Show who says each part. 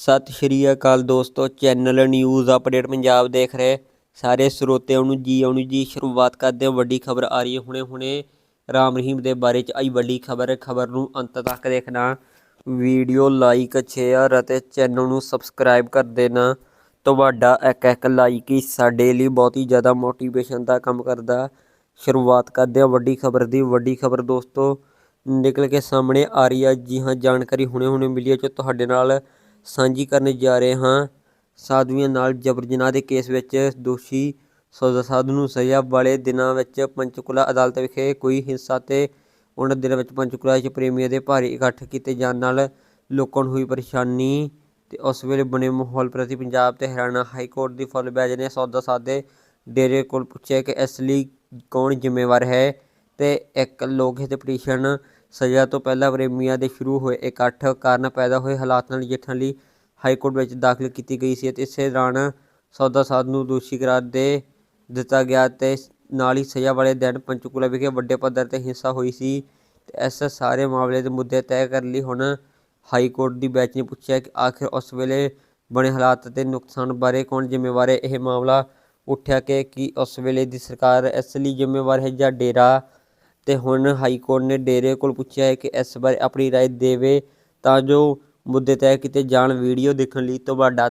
Speaker 1: ਸਤਿ ਸ਼੍ਰੀ ਅਕਾਲ ਦੋਸਤੋ, channel news update Punjab ਦੇਖ ਰਹੇ। ਸਾਰੇ ਸਰੋਤਿਆਂ ਨੂੰ ਜੀ ਆਉਣ ਜੀ, ਸ਼ੁਰੂਆਤ ਕਰਦੇ ਹਾਂ ਵੱਡੀ ਖਬਰ ਆ ਰਹੀ ਹੈ ਹੁਣੇ ਹੁਣੇ। ਰਾਮ ਰਹੀਮ ਦੇ ਬਾਰੇ ਚ ਆਈ ਵੱਡੀ ਖਬਰ ਖਬਰ ਨੂੰ ਅੰਤ ਤੱਕ ਦੇਖਣਾ। ਵੀਡੀਓ ਲਾਈਕ, ਸ਼ੇਅਰ ਅਤੇ ਚੈਨਲ ਨੂੰ ਸਬਸਕ੍ਰਾਈਬ ਕਰ ਦੇਣਾ। ਤੁਹਾਡਾ ਇੱਕ ਇੱਕ ਲਾਈਕ ਹੀ ਸਾਡੇ ਲਈ ਬਹੁਤ ਹੀ ਜ਼ਿਆਦਾ ਮੋਟੀਵੇਸ਼ਨ ਦਾ ਕੰਮ ਕਰਦਾ। ਸ਼ੁਰੂਆਤ ਕਰਦੇ ਹਾਂ ਵੱਡੀ ਖਬਰ ਦੀ। ਵੱਡੀ ਖਬਰ ਦੋਸਤੋ, ਨਿਕਲ ਕੇ ਸਾਹਮਣੇ ਆ ਰਹੀ ਹੈ। ਜੀ ਹਾਂ, ਜਾਣਕਾਰੀ ਹੁਣੇ ਹੁਣੇ ਮਿਲੀ ਹੈ ਜੋ ਤੁਹਾਡੇ ਨਾਲ ਸਾਂਝੀ ਕਰਨ ਜਾ ਰਹੇ ਹਾਂ। ਸਾਧੂਆਂ ਨਾਲ ਜਬਰ ਜਨਾਹ ਦੇ ਕੇਸ ਵਿੱਚ ਦੋਸ਼ੀ ਸੌਦਾ ਸਾਧੂ ਨੂੰ ਸਜ਼ਾ ਵਾਲੇ ਦਿਨਾਂ ਵਿੱਚ ਪੰਚਕੂਲਾ ਅਦਾਲਤ ਵਿਖੇ ਕੋਈ ਹਿੰਸਾ ਤੇ ਉਹਨਾਂ ਦਿਨਾਂ ਵਿੱਚ ਪੰਚਕੁਲਾ ਵਿੱਚ ਪ੍ਰੇਮੀਆਂ ਦੇ ਭਾਰੀ ਇਕੱਠ ਕੀਤੇ ਜਾਣ ਨਾਲ ਲੋਕਾਂ ਨੂੰ ਹੋਈ ਪਰੇਸ਼ਾਨੀ ਤੇ ਉਸ ਵੇਲੇ ਬਣੇ ਮਾਹੌਲ ਪ੍ਰਤੀ ਪੰਜਾਬ ਤੇ ਹਰਿਆਣਾ ਹਾਈ ਕੋਰਟ ਦੀ ਫੁੱਲ ਬੈਂਚ ਨੇ ਸੌਦਾ ਸਾਦੇ ਡੇਰੇ ਕੋਲ ਪੁੱਛਿਆ ਕਿ ਇਸ ਲਈ ਕੌਣ ਜ਼ਿੰਮੇਵਾਰ ਹੈ ਤੇ ਇੱਕ ਲੋਕ ਹਿੱਤ ਪਟੀਸ਼ਨ ਸਜ਼ਾ ਤੋਂ ਪਹਿਲਾਂ ਪ੍ਰੇਮੀਆਂ ਦੇ ਸ਼ੁਰੂ ਹੋਏ ਇਕੱਠ ਕਾਰਨ ਪੈਦਾ ਹੋਏ ਹਾਲਾਤ ਨਾਲ ਨਜਿੱਠਣ ਲਈ ਹਾਈ ਕੋਰਟ ਵਿੱਚ ਦਾਖਲ ਕੀਤੀ ਗਈ ਸੀ ਅਤੇ ਇਸੇ ਦੌਰਾਨ ਸੌਦਾ ਸਾਧ ਨੂੰ ਦੋਸ਼ੀ ਕਰਾਰ ਦੇ ਦਿੱਤਾ ਗਿਆ ਤੇ ਨਾਲ ਹੀ ਸਜ਼ਾ ਵਾਲੇ ਦਿਨ ਪੰਚਕੂਲਾ ਵਿਖੇ ਵੱਡੇ ਪੱਧਰ ਤੇ ਹਿੰਸਾ ਹੋਈ ਸੀ ਤੇ ਇਸ ਸਾਰੇ ਮਾਮਲੇ ਦੇ ਮੁੱਦੇ ਤੈਅ ਕਰਨ ਲਈ ਹੁਣ ਹਾਈ ਕੋਰਟ ਦੀ ਬੈਂਚ ਨੇ ਪੁੱਛਿਆ ਕਿ ਆਖਿਰ ਉਸ ਵੇਲੇ ਬਣੇ ਹਾਲਾਤ ਅਤੇ ਨੁਕਸਾਨ ਬਾਰੇ ਕੌਣ ਜ਼ਿੰਮੇਵਾਰ ਹੈ? ਇਹ ਮਾਮਲਾ ਉੱਠਿਆ ਕਿ ਕੀ ਉਸ ਵੇਲੇ ਦੀ ਸਰਕਾਰ ਇਸ ਲਈ ਜ਼ਿੰਮੇਵਾਰ ਹੈ ਜਾਂ ਡੇਰਾ ਤੇ ਹੁਣ ਹਾਈ ਕੋਰਟ ਨੇ ਡੇਰੇ ਕੋਲ ਪੁੱਛਿਆ ਹੈ ਕਿ ਇਸ ਬਾਰੇ ਆਪਣੀ ਰਾਏ ਦੇਵੇ ਤਾਂ ਜੋ ਮੁੱਦੇ ਤੈਅ ਕੀਤੇ ਜਾਣ, ਵੀਡੀਓ ਦੇਖਣ ਲਈ ਤੁਹਾਡਾ